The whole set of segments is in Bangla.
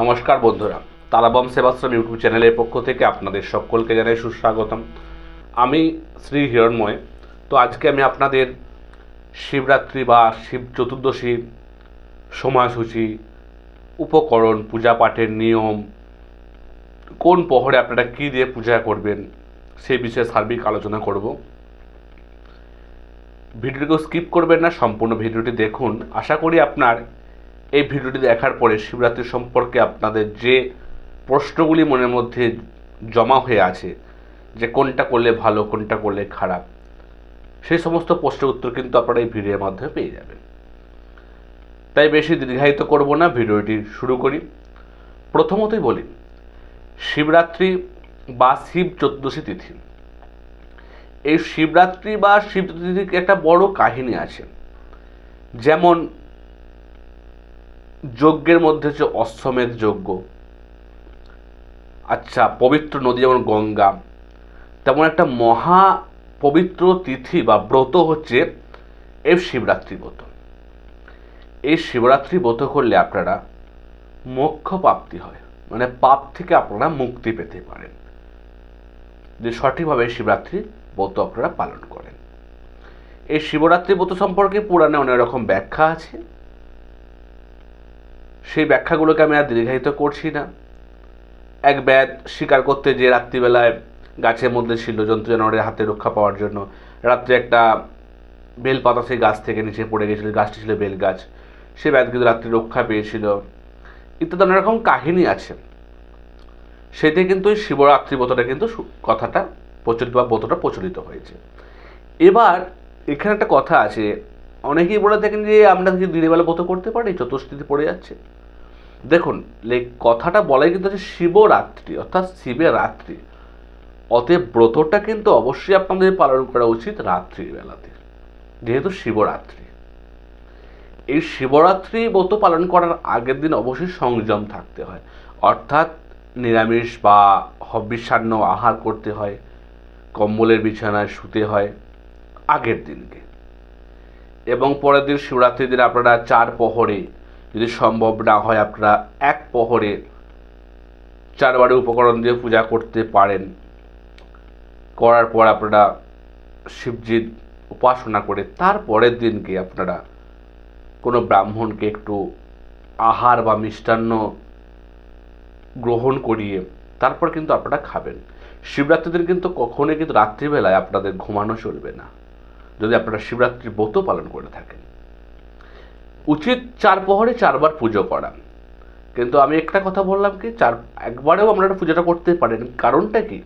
নমস্কার বন্ধুরা তারাবম সেবাশ্রম ইউটিউব চ্যানেলের পক্ষ থেকে আপনাদের সকলকে জানাই সুস্বাগতম। আমি শ্রী হিরণময়। তো আজকে আমি আপনাদের শিবরাত্রি বা শিব চতুর্দশী সময়সূচি, উপকরণ পূজা পাঠের নিয়ম, কোন পহরে আপনারা কী দিয়ে পূজা করবেন, সেই বিষয়ে সার্বিক আলোচনা করব। ভিডিওটিকে স্কিপ করবেন না, সম্পূর্ণ ভিডিওটি দেখুন। আশা করি আপনার এই ভিডিওটি দেখার পরে শিবরাত্রি সম্পর্কে আপনাদের যে প্রশ্নগুলি মনের মধ্যে জমা হয়ে আছে, যে কোনটা করলে ভালো, কোনটা করলে খারাপ, সেই সমস্ত প্রশ্নের উত্তর কিন্তু আপনারা এই ভিডিওর মাধ্যমে পেয়ে যাবেন। তাই বেশি দীর্ঘায়িত করব না, ভিডিওটি শুরু করি। প্রথমতই বলি, শিবরাত্রি বা শিব চতুর্দশী তিথি। এই শিবরাত্রি বা শিব চতুর্থীর একটা বড় কাহিনী আছে। যেমন যজ্ঞের মধ্যে হচ্ছে অশ্বমেধ যজ্ঞ। আচ্ছা পবিত্র নদী যেমন গঙ্গা, তেমন একটা মহা পবিত্র তিথি বা ব্রত হচ্ছে এই শিবরাত্রি ব্রত। এই শিবরাত্রি ব্রত করলে আপনারা মোক্ষ প্রাপ্তি হয় মানে পাপ থেকে আপনারা মুক্তি পেতে পারেন। যে সঠিকভাবে শিবরাত্রি ব্রত আপনারা পালন করেন। এই শিবরাত্রি ব্রত সম্পর্কে পুরাণে অনেক রকম ব্যাখ্যা আছে। সেই ব্যাখ্যাগুলোকে আমি আর দীর্ঘায়িত করছি না। এক ব্যাত শিকার করতে যে রাত্রিবেলায় গাছের মধ্যে ছিল জন্তু জানোয়ারের হাতে রক্ষা পাওয়ার জন্য রাত্রে একটা বেল পাতা সেই গাছ থেকে নিচে পড়ে গেছিল গাছটি ছিল বেল গাছ সে ব্যাত কিন্তু রাত্রি রক্ষা পেয়েছিল। ইত্যাদি অনেক রকম কাহিনী আছে। সেটি কিন্তু ওই শিবরাত্রি ব্রতটা কিন্তু কথাটা প্রচলিত বা ব্রতটা প্রচলিত হয়েছে। এবার এখানে একটা কথা আছে অনেকেই বলে থাকেন যে আমরা কি দিনের বেলা ব্রত করতে পারি চতুর্থীতে পড়ে যাচ্ছে। দেখুন কথাটা বলাই কিন্তু হচ্ছে শিবরাত্রি, অর্থাৎ শিবের রাত্রি অতএব ব্রতটা কিন্তু অবশ্যই আপনাদের পালন করা উচিত রাত্রির বেলাতে, যেহেতু শিবরাত্রি। এই শিবরাত্রি ব্রত পালন করার আগের দিন অবশ্যই সংযম থাকতে হয়। অর্থাৎ নিরামিষ বা হবিষান্ন আহার করতে হয়, কম্বলের বিছানায় শুতে হয় আগের দিনকে। এবং পরের দিন শিবরাত্রির দিন আপনারা চার প্রহরে, যদি সম্ভব না হয় আপনারা এক প্রহরে চারবারে উপকরণ দিয়ে পূজা করতে পারেন। করার পর আপনারা শিবজির উপাসনা করে তার পরের দিনকে আপনারা কোনো ব্রাহ্মণকে একটু আহার বা মিষ্টান্ন গ্রহণ করিয়ে তারপর কিন্তু আপনারা খাবেন। শিবরাত্রির দিন কিন্তু কখনোই কিন্তু রাত্রিবেলায় আপনাদের ঘুমানো চলবে না। যদি আপনারা শিবরাত্রির ব্রত পালন করে থাকেন। উচিত চার প্রহরে চারবার পুজো করা। কিন্তু আমি একটা কথা বললাম কি, চার, একবারেও আপনারা পুজোটা করতে পারেন। কারণটা কি?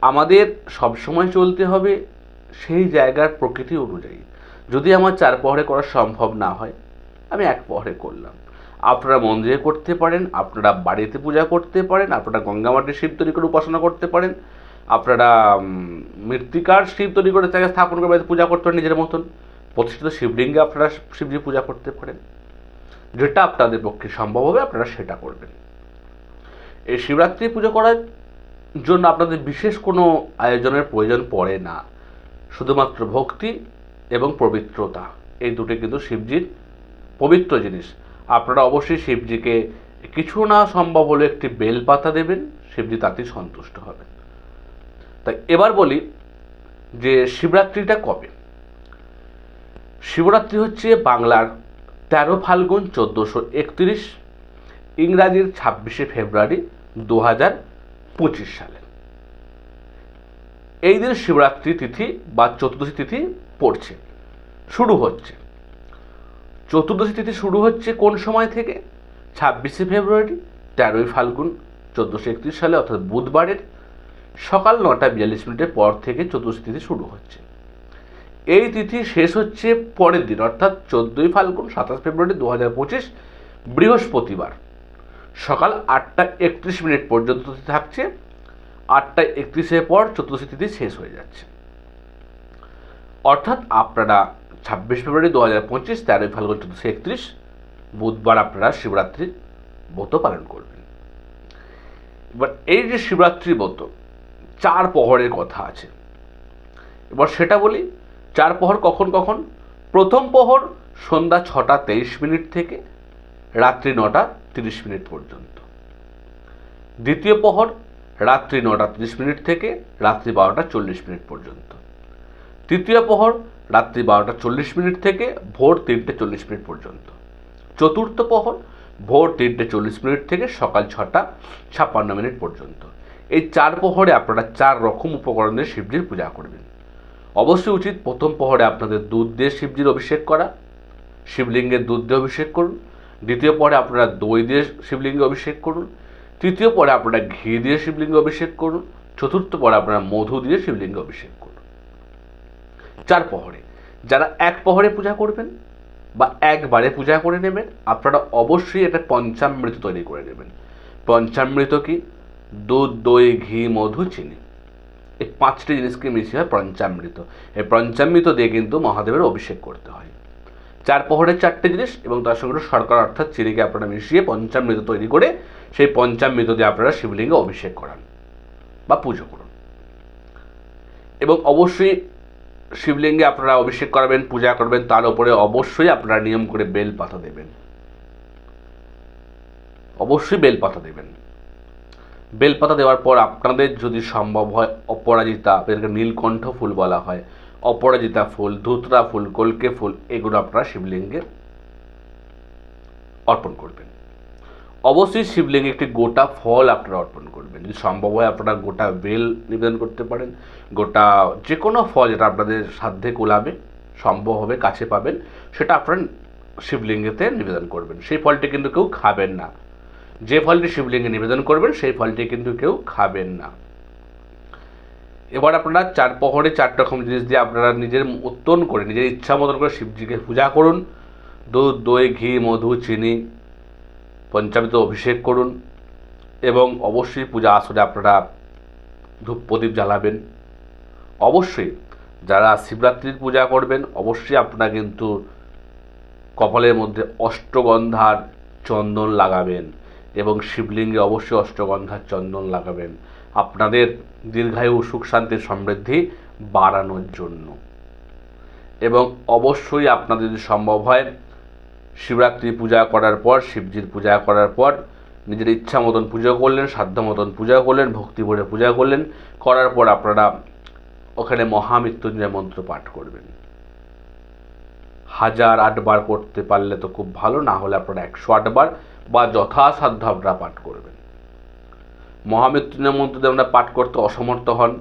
আমাদের সবসময় চলতে হবে সেই জায়গার প্রকৃতি অনুযায়ী। যদি আমার চার প্রহরে করা সম্ভব না হয়, আমি এক প্রহরে করলাম। আপনারা মন্দিরে করতে পারেন, আপনারা বাড়িতে পূজা করতে পারেন, আপনারা গঙ্গামাটির শিব তৈরি করে উপাসনা করতে পারেন। আপনারা মৃত্তিকার শিব তৈরি করে তাকে স্থাপন করে পূজা করতে পারেন, নিজের মতন। প্রতিষ্ঠিত শিবলিঙ্গে আপনারা শিবজি পূজা করতে পারেন। যেটা আপনাদের পক্ষে সম্ভব হবে, আপনারা সেটা করবেন। এই শিবরাত্রি পুজো করার জন্য আপনাদের বিশেষ কোনো আয়োজনের প্রয়োজন পড়ে না। শুধুমাত্র ভক্তি এবং পবিত্রতা, এই দুটি কিন্তু শিবজির পবিত্র জিনিস। আপনারা অবশ্যই শিবজিকে কিছু না সম্ভব হলে একটি বেলপাতা দেবেন, শিবজি তাতেই সন্তুষ্ট হবেন। তাই এবার বলি যে শিবরাত্রিটা কবে? শিবরাত্রি হচ্ছে বাংলার তেরো ফাল্গুন চোদ্দোশো একত্রিশ, ইংরাজির ছাব্বিশে ফেব্রুয়ারি দু হাজার পঁচিশ সালে। এই দিন শিবরাত্রি তিথি বা চতুর্দশী তিথি পড়ছে, শুরু হচ্ছে। চতুর্দশী তিথি শুরু হচ্ছে কোন সময় থেকে? ছাব্বিশে ফেব্রুয়ারি, তেরোই ফাল্গুন চোদ্দোশো একত্রিশ সালে, অর্থাৎ বুধবারের সকাল নটা বিয়াল্লিশ মিনিটের পর থেকে চতুর্দশী তিথি শুরু হচ্ছে। এই তিথি শেষ হচ্ছে পরের দিন, অর্থাৎ চোদ্দোই ফাল্গুন, সাতাশ ফেব্রুয়ারি দু হাজার পঁচিশ, বৃহস্পতিবার। সকাল আটটা একত্রিশ মিনিট পর্যন্ত থাকছে, আটটা একত্রিশের পর চতুর্দশী তিথি শেষ হয়ে যাচ্ছে। অর্থাৎ আপনারা ছাব্বিশ ফেব্রুয়ারি দু হাজার পঁচিশ, তেরোই ফাল্গুন চোদ্দোশো একত্রিশ, বুধবার আপনারা শিবরাত্রির ব্রত পালন করবেন। এবার এই যে শিবরাত্রি ব্রত চার প্রহরের কথা আছে। এবার সেটা বলি, চার প্রহর কখন কখন? প্রথম প্রহর সন্ধ্যা ছটা তেইশ মিনিট থেকে রাত্রি নটা তিরিশ মিনিট পর্যন্ত। দ্বিতীয় প্রহর রাত্রি নটা তিরিশ মিনিট থেকে রাত্রি বারোটা চল্লিশ মিনিট পর্যন্ত। তৃতীয় প্রহর রাত্রি বারোটা চল্লিশ মিনিট থেকে ভোর তিনটে চল্লিশ মিনিট পর্যন্ত। চতুর্থ প্রহর ভোর তিনটে চল্লিশ মিনিট থেকে সকাল ছটা ছাপ্পান্ন মিনিট পর্যন্ত। এই চার প্রহরে আপনারা চার রকম উপকরণে শিবজির পূজা করবেন। অবশ্যই উচিত প্রথম প্রহরে আপনাদের দুধ দিয়ে শিবজির অভিষেক করা, শিবলিঙ্গের দুধ দিয়ে অভিষেক করুন, দ্বিতীয় পরে আপনারা দই দিয়ে শিবলিঙ্গে অভিষেক করুন, তৃতীয় পরে আপনারা ঘি দিয়ে শিবলিঙ্গে অভিষেক করুন, চতুর্থ পরে আপনারা মধু দিয়ে শিবলিঙ্গে অভিষেক করুন। চার প্রহরে, যারা এক প্রহরে পূজা করবেন বা একবারে পূজা করে নেবেন, আপনারা অবশ্যই এটা পঞ্চামৃত তৈরি করে নেবেন। পঞ্চামৃত কি? দুধ, দই, ঘি, মধু, চিনি। এই পাঁচটি জিনিসকে মিশিয়ে হয় পঞ্চামৃত। এই পঞ্চামৃত দিয়ে কিন্তু মহাদেবের অভিষেক করতে হয়। চার প্রহরের চারটে জিনিস এবং তার সঙ্গে শর্করা অর্থাৎ চিনিকে আপনারা মিশিয়ে পঞ্চামৃত তৈরি করে সেই পঞ্চামৃত দিয়ে আপনারা শিবলিঙ্গে অভিষেক করান বা পুজো করুন। এবং অবশ্যই শিবলিঙ্গে আপনারা অভিষেক করাবেন, পূজা করবেন, তার উপরে অবশ্যই আপনারা নিয়ম করে বেল পাতা দেবেন। অবশ্যই বেল পাতা দেবেন। বেলপাতা দেওয়ার পর আপনাদের যদি সম্ভব হয় অপরাজিতা এদেরকে নীলকণ্ঠ ফুল বলা হয়, অপরাজিতা ফুল, ধুতরা ফুল, কলকে ফুল, এগুলো আপনারা শিবলিঙ্গে অর্পণ করবেন। অবশ্যই শিবলিঙ্গে একটি গোটা ফল আপনারা অর্পণ করবেন। যদি সম্ভব হয় আপনারা গোটা বেল নিবেদন করতে পারেন, গোটা যে কোনো ফল যেটা আপনাদের সাধ্যে কোলাবে সম্ভব হবে, কাছে পাবেন, সেটা আপনারা শিবলিঙ্গেতে নিবেদন করবেন। সেই ফলটি কিন্তু কেউ খাবেন না। যে ফলটি শিবলিঙ্গে নিবেদন করবেন, সেই ফলটি কিন্তু কেউ খাবেন না। এবার আপনারা চার প্রহরে চার রকম জিনিস দিয়ে আপনারা নিজের উত্তন করে, নিজের ইচ্ছা মতন করে শিবজিকে পূজা করুন। দুধ, দই, ঘি, মধু, চিনি, পঞ্চামৃত অভিষেক করুন এবং অবশ্যই পূজা আসরে আপনারা ধূপ প্রদীপ জ্বালাবেন। অবশ্যই যারা শিবরাত্রির পূজা করবেন, অবশ্যই আপনারা কিন্তু কপালের মধ্যে অষ্টগন্ধার চন্দন লাগাবেন। এবং শিবলিঙ্গে অবশ্যই অষ্টগন্ধার চন্দন লাগাবেন। আপনাদের দীর্ঘায়ু সুখ শান্তির সমৃদ্ধি বাড়ানোর জন্য। এবং অবশ্যই আপনাদের যদি সম্ভব হয়, শিবরাত্রি পূজা করার পর, শিবজির পূজা করার পর, নিজের ইচ্ছা মতন পুজো করলেন, সাধ্য মতন পূজা করলেন, ভক্তি ভরে পূজা করলেন, করার পর আপনারা ওখানে মহামৃত্যুঞ্জয় মন্ত্র পাঠ করবেন। হাজার আটবার করতে পারলে তো খুব ভালো, না হলে আপনারা একশো আটবার বা যথাসাধ্য আপনারা পাঠ করবেন। মহামৃত্যুঞ্জয় মন্ত্র যদি আপনারা পাঠ করতে অসমর্থ হন।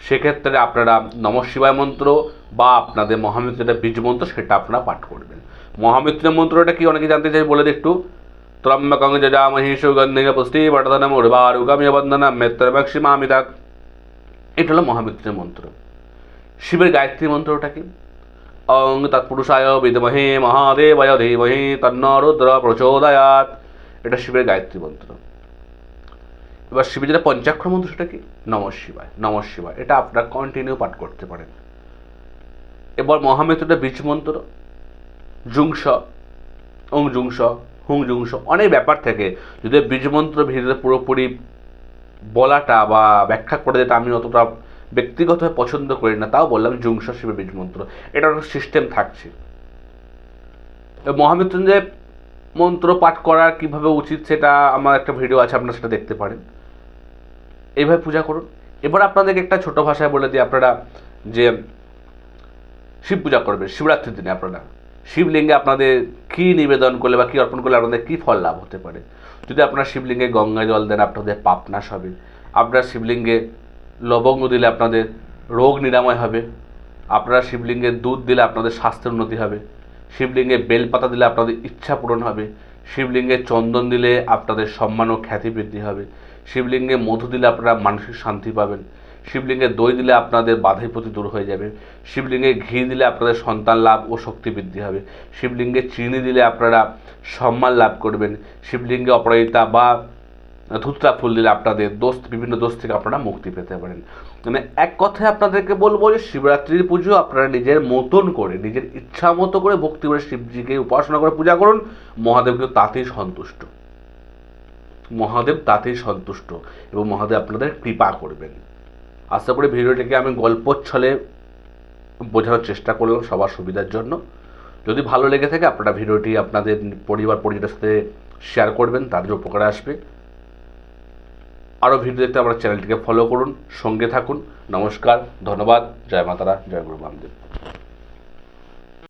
সেক্ষেত্রে আপনারা নম শিবায় মন্ত্র বা আপনাদের মহামৃত্যুঞ্জয় বীজ মন্ত্র সেটা আপনারা পাঠ করবেন। মহামৃত্যুঞ্জয় মন্ত্রটা কি অনেকে জানতে চাই বলে একটু? ত্রম্বকং যজামহি সুগন্ধিং পুষ্টি বর্ধনম উর্বারুগমিয় বন্দনম মেত্রমক্ষিমামিদাক এটা হলো মহামৃত্যুঞ্জয় মন্ত্র। শিবের গায়ত্রী মন্ত্রটা কি? অং তৎপুরুষায় বিদমহে মহাদেবায় ধীমহি তন্ন রুদ্র প্রচোদয়াত এটা শিবের গায়ত্রী মন্ত্র। এবার শিবের যেটা পঞ্চাক্ষর মন্ত্র, সেটা কি? নম শিবায় নম শিবায়। এটা আপনারা কন্টিনিউ পাঠ করতে পারেন। এবার মহামৃত্যুটা বীজ মন্ত্র জুংস ওং জুংস হুং জুংস অনেক ব্যাপার থেকে। যদি বীজ মন্ত্র ভিতরে পুরোপুরি বলাটা বা ব্যাখ্যা করে যেটা আমি অতটা ব্যক্তিগতভাবে পছন্দ করি না, তাও বললাম জুংস শিবের বীজ মন্ত্র। এটা একটা সিস্টেম থাকছে। মহামৃত্যুঞ্জয় মন্ত্র পাঠ করা কীভাবে উচিত সেটা আমার একটা ভিডিও আছে, আপনারা সেটা দেখতে পারেন। এইভাবে পূজা করুন। এবার আপনাদেরকে একটা ছোট ভাষায় বলে দিই আপনারা যে শিব পূজা করবেন, শিবরাত্রির দিনে আপনারা। শিবলিঙ্গে আপনাদের কী নিবেদন করলে বা কী অর্পণ করলে আপনাদের কী ফল লাভ হতে পারে? যদি আপনারা শিবলিঙ্গে গঙ্গা জল দেন, আপনাদের পাপ নাশ হবে। আপনারা শিবলিঙ্গে লবঙ্গ দিলে আপনাদের রোগ নিরাময় হবে। আপনারা শিবলিঙ্গে দুধ দিলে আপনাদের স্বাস্থ্যের উন্নতি হবে। শিবলিঙ্গে বেলপাতা দিলে আপনাদের ইচ্ছা পূরণ হবে। শিবলিঙ্গে চন্দন দিলে আপনাদের সম্মান ও খ্যাতি বৃদ্ধি হবে। শিবলিঙ্গে মধু দিলে আপনারা মানসিক শান্তি পাবেন। শিবলিঙ্গে দই দিলে আপনাদের বাধাই প্রতি দূর হয়ে যাবে। শিবলিঙ্গে ঘি দিলে আপনাদের সন্তান লাভ ও শক্তি বৃদ্ধি হবে। শিবলিঙ্গে চিনি দিলে আপনারা সম্মান লাভ করবেন। শিবলিঙ্গে অপরাজিতা বা ধুতরা ফুল দিলে আপনাদের দোষ বিভিন্ন দোষ থেকে আপনারা মুক্তি পেতে পারেন। মানে এক কথায় আপনাদেরকে বলব যে শিবরাত্রির পুজো আপনারা নিজের মতন করে, নিজের ইচ্ছা মতো করে ভক্তি করে শিবজিকে উপাসনা করে পূজা করুন। মহাদেবকে তাতেই সন্তুষ্ট। মহাদেব তাতেই সন্তুষ্ট এবং মহাদেব আপনাদের কৃপা করবেন। আশা করি ভিডিওটিকে আমি গল্পর ছলে বোঝানোর চেষ্টা করলাম সবার সুবিধার জন্য। যদি ভালো লেগে থাকে, আপনারা ভিডিওটি আপনাদের পরিবার পরিজনের সাথে শেয়ার করবেন, তাদের উপকারে আসবে। আরও ভিডিও দেখতে আমার চ্যানেলটিকে ফলো করুন, সঙ্গে থাকুন। নমস্কার, ধন্যবাদ, জয় মাতারা, জয় গুরু বামদেব।